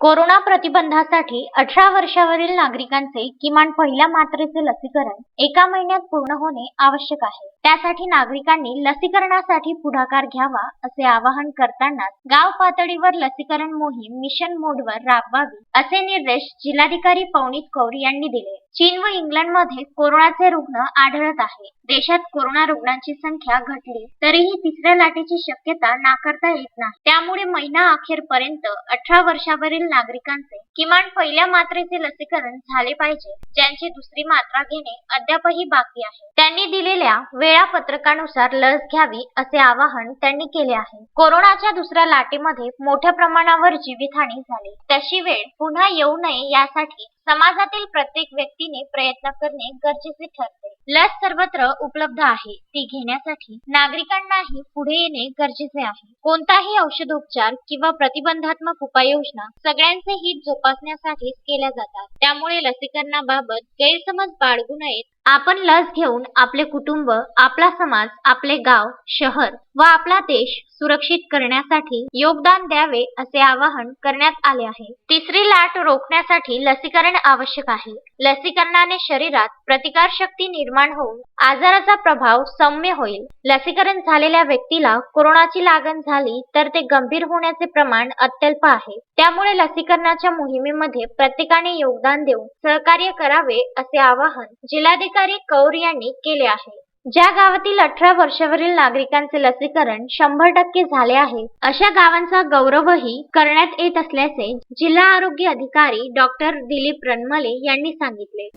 Corona प्रतिबंधासाठी अठरा वर्षावरील नागरिकांचे किमान पहिल्या मात्रेचे लसीकरण एका महिन्यात पूर्ण होणे आवश्यक आहे. त्यासाठी नागरिकांनी लसीकरणासाठी पुढाकार घ्यावा असे आवाहन करतानाच गाव पातळीवर लसीकरण मोहीम मिशन मोडवर राबवावी असे निर्देश जिल्हाधिकारी पवनीत कौर यांनी दिले. चीन व इंग्लंडमध्ये कोरोनाचे रुग्ण आढळत आहे देशात कोरोना रुग्णांची संख्या घटली तरीही तिसऱ्या लाटेची शक्यता नाकारता येत नाही. त्यामुळे महिना अखेरपर्यंत अठरा वर्षावरील नागरिकांचे किमान पहिल्या मात्रेचे लसीकरण झाले पाहिजे ज्यांची दुसरी मात्रा घेणे अद्यापही बाकी आहे. त्यांनी दिलेल्या वेळ वेळापत्रकानुसार लस घ्यावी असे आवाहन त्यांनी केले आहे. कोरोनाच्या दुसऱ्या लाटेमध्ये मोठ्या प्रमाणावर जीवितहानी झाली. तशी वेळ पुन्हा येऊ नये यासाठी समाजातील प्रत्येक व्यक्तीने प्रयत्न करणे गरजेचे ठरते. लस सर्वत्र उपलब्ध आहे. ती घेण्यासाठी नागरिकांनाही पुढे येणे गरजेचे आहे. कोणताही औषधोपचार किंवा प्रतिबंधात्मक उपाययोजना सगळ्यांचे हित जोपासण्यासाठीच केल्या जातात. त्यामुळे लसीकरणाबाबत गैरसमज बाळगू नयेत. आपण लस घेऊन आपले कुटुंब आपला समाज आपले गाव शहर व आपला देश सुरक्षित करण्यासाठी योगदान द्यावे असे आवाहन करण्यात आले आहे. तिसरी लाट रोखण्यासाठी लसीकरण आवश्यक आहे. लसीकरणाने शरीरात प्रतिकारशक्ती निर्माण होऊन आजाराचा प्रभाव सौम्य होईल. लसीकरण झालेल्या व्यक्तीला कोरोनाची लागण झाली तर ते गंभीर होण्याचे प्रमाण अत्यल्प आहे. त्यामुळे लसीकरणाच्या मोहिमेमध्ये प्रत्येकाने योगदान देऊन सहकार्य करावे असे आवाहन जिल्हाधिकारी कौर यांनी केले आहे. ज्या गावातील अठरा वर्षावरील नागरिकांचे लसीकरण शंभर टक्के झाले आहे अशा गावांचा गौरवही करण्यात येत असल्याचे जिल्हा आरोग्य अधिकारी डॉक्टर दिलीप रणमले यांनी सांगितले.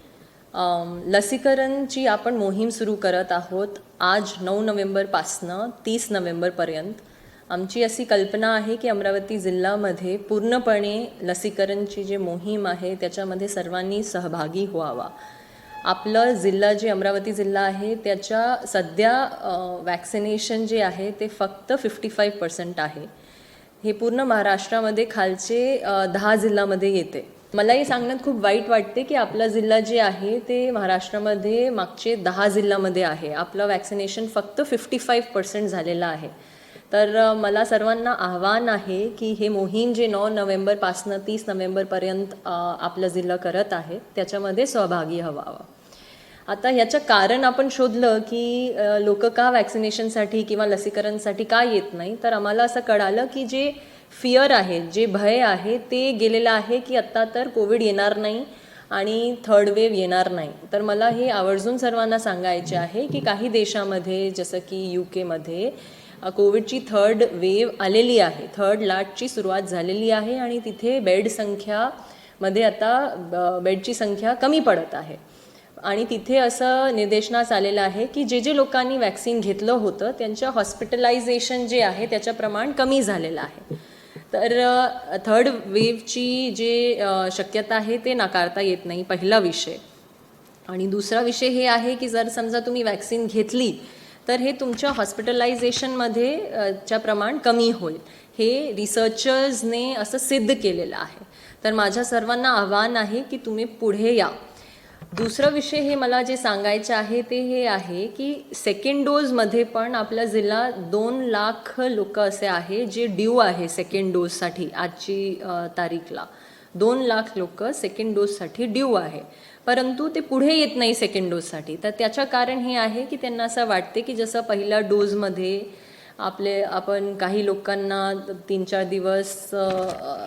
लसीकरणची आपण मोहीम सुरू करत आहोत आज नऊ नोव्हेंबरपासनं तीस नोव्हेंबरपर्यंत आमची अशी कल्पना आहे की अमरावती जिल्ह्यामध्ये पूर्णपणे लसीकरणची जी मोहीम आहे त्याच्यामध्ये सर्वांनी सहभागी व्हावा. आपलं जिल्हा जे अमरावती जिल्हा आहे त्याच्या सध्या वॅक्सिनेशन जे आहे ते फक्त फिफ्टी फाईव्ह पर्सेंट आहे. हे पूर्ण महाराष्ट्रामध्ये खालचे दहा जिल्ह्यामध्ये येते. मला हे सांगण्यात खूप वाईट वाटते की आपला जिल्हा जे आहे ते महाराष्ट्रामध्ये मागचे दहा जिल्ह्यामध्ये आहे. आपलं वॅक्सिनेशन फक्त फिफ्टी फाईव्ह पर्सेंट झालेलं आहे. तर मला सर्वांना आव्हान आहे की हे मोहीम जे नऊ नोव्हेंबरपासनं तीस नोव्हेंबरपर्यंत आपलं जिल्हा करत आहे त्याच्यामध्ये सहभागी हवावं आता ह्याचं कारण आपण शोधलं की लोक का वॅक्सिनेशनसाठी किंवा लसीकरणसाठी का येत नाही? तर आम्हाला असं कळालं की जे फिअर आहे जे भय आहे ते गेलेलं आहे की आत्ता तर कोविड येणार नाही आणि थर्ड वेव येणार नाही. तर मला हे आवर्जून सर्वांना सांगायचे आहे की काही देशामध्ये जसं की यू केमध्ये कोविडची थर्ड वेव आलेली आहे. थर्ड लाटची सुरुवात झालेली आहे आणि तिथे बेड संख्यामध्ये आता ब- बेडची संख्या कमी पडत आहे. आणि तिथे असं निर्देशनास आलेलं आहे की जे जे लोकांनी वॅक्सिन घेतलं होतं त्यांच्या हॉस्पिटलायझेशन जे आहे त्याचं प्रमाण कमी झालेलं आहे. तर थर्ड वेवची जे शक्यता आहे ते नाकारता येत नाही पहिला विषय. आणि दुसरा विषय हे आहे की जर समजा तुम्ही वॅक्सिन घेतली तर हे तुमच्या हॉस्पिटलायझेशनमध्ये च्या प्रमाण कमी होईल. हे रिसर्चर्सने असं सिद्ध केलेलं आहे. तर माझ्या सर्वांना आव्हान आहे की तुम्ही पुढे या. दुसरा विषय हे मला जे सांगायचे आहे ते हे आहे की सेकंड डोजमध्ये पण आपला जिल्हा दोन लाख लोक असे आहे जे ड्यू आहे सेकंड डोजसाठी आजची तारीखला. दोन लाख लोक सेकंड डोजसाठी ड्यू आहे. परंतु ते पुढे येत नाही सेकंड डोजसाठी तर त्याचं कारण हे आहे की त्यांना असं वाटते की जसं पहिल्या डोजमध्ये आपले आपण काही लोकांना तीन चार दिवस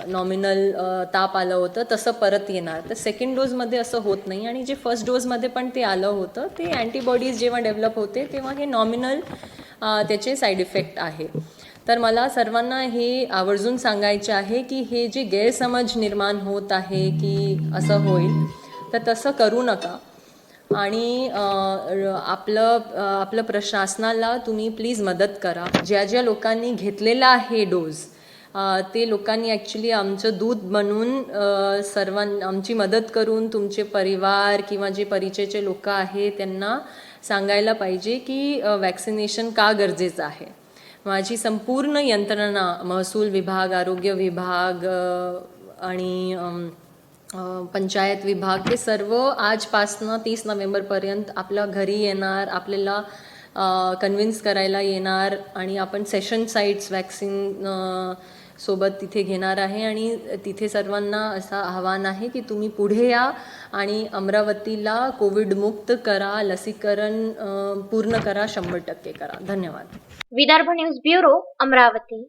नॉमिनल ताप आलं होतं तसं परत येणार. तर सेकंड डोजमध्ये असं होत नाही आणि जे फर्स्ट डोजमध्ये पण ते आलं होतं ते अँटीबॉडीज जेव्हा डेव्हलप होते तेव्हा हे नॉमिनल त्याचे साईड इफेक्ट आहे. तर मला सर्वांना हे आवर्जून सांगायचे आहे की हे जे गैरसमज निर्माण होत आहे की असं होईल तर तसं करू नका. आणि आपलं आपलं प्रशासनाला तुम्ही प्लीज मदत करा. ज्या ज्या लोकांनी घेतलेला आहे डोस ते लोकांनी ॲक्च्युली आमचं दूध बनवून सर्वां आमची मदत करून तुमचे परिवार किंवा जे परिचयचे लोक आहे त्यांना सांगायला पाहिजे की वॅक्सिनेशन का गरजेचं आहे. माझी संपूर्ण यंत्रणा महसूल विभाग आरोग्य विभाग आणि पंचायत विभाग हे सर्व आजपासनं तीस नोव्हेंबरपर्यंत आपल्या घरी येणार आपल्याला कन्व्हिन्स करायला येणार आणि आपण सेशन साईट्स वॅक्सिन सोबत तिथे घेणार आहे आणि तिथे सर्वांना असं आव्हान आहे की तुम्ही पुढे या आणि अमरावतीला कोविडमुक्त करा लसीकरण पूर्ण करा शंभर टक्के करा. धन्यवाद. Vidarbha news bureau Amravati.